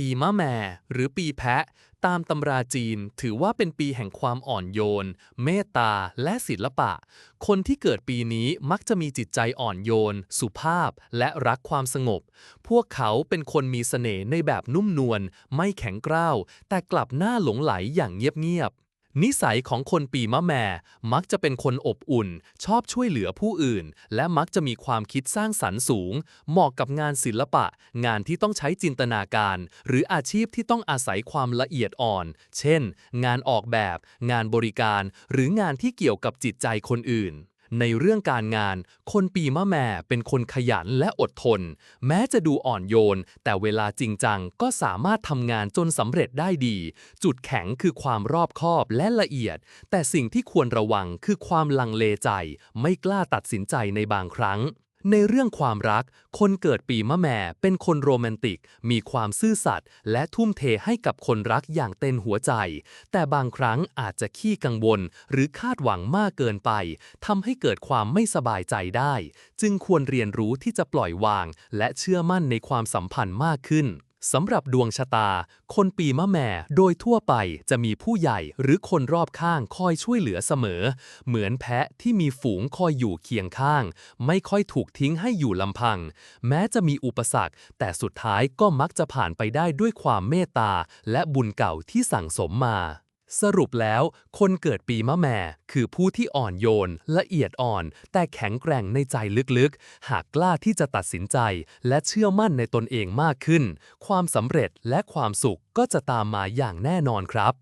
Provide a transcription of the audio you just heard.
ปีมะแม่หรือปีแพะ ตามตำราจีนถือว่าเป็นปีแห่งความอ่อนโยน เมตตา และศิลปะ คนที่เกิดปีนี้มักจะมีจิตใจอ่อนโยน สุภาพ และรักความสงบ พวกเขาเป็นคนมีเสน่ห์ในแบบนุ่มนวล ไม่แข็งกร้าว แต่กลับหน้าหลงไหลอย่างเงียบๆ นิสัยของคนปีมะแม่ มักจะเป็นคนอบอุ่น ชอบช่วยเหลือผู้อื่น และมักจะมีความคิดสร้างสรรค์สูง เหมาะกับงานศิลปะ งานที่ต้องใช้จินตนาการ หรืออาชีพที่ต้องอาศัยความละเอียดอ่อน เช่น งานออกแบบ งานบริการ หรืองานที่เกี่ยวกับจิตใจคนอื่น ในเรื่องการงาน คนปีมะแม่เป็นคนขยันและอดทน แม้จะดูอ่อนโยน แต่เวลาจริงจังก็สามารถทำงานจนสำเร็จได้ดี จุดแข็งคือความรอบคอบและละเอียด แต่สิ่งที่ควรระวังคือความลังเลใจ ไม่กล้าตัดสินใจในบางครั้ง ในเรื่องความรัก คนเกิดปีมะแม่เป็นคนโรแมนติก มีความซื่อสัตย์และทุ่มเทให้กับคนรักอย่างเต็มหัวใจ แต่บางครั้งอาจจะขี้กังวล หรือคาดหวังมากเกินไปทำให้เกิดความไม่สบายใจได้ จึงควรเรียนรู้ที่จะปล่อยวาง และเชื่อมั่นในความสัมพันธ์มากขึ้น สำหรับดวงชะตา คนปีมะแม่โดยทั่วไปจะมีผู้ใหญ่หรือคนรอบข้างคอยช่วยเหลือเสมอ เหมือนแพะที่มีฝูงคอยอยู่เคียงข้าง ไม่ค่อยถูกทิ้งให้อยู่ลำพัง แม้จะมีอุปสรรค แต่สุดท้ายก็มักจะผ่านไปได้ด้วยความเมตตาและบุญเก่าที่สั่งสมมา สรุปแล้ว คนเกิดปีมะแม่คือผู้ที่อ่อนโยน ละเอียดอ่อน แต่แข็งแกร่งในใจลึกๆ หากกล้าที่จะตัดสินใจ และเชื่อมั่นในตนเองมากขึ้น ความสำเร็จและความสุขก็จะตามมาอย่างแน่นอนครับ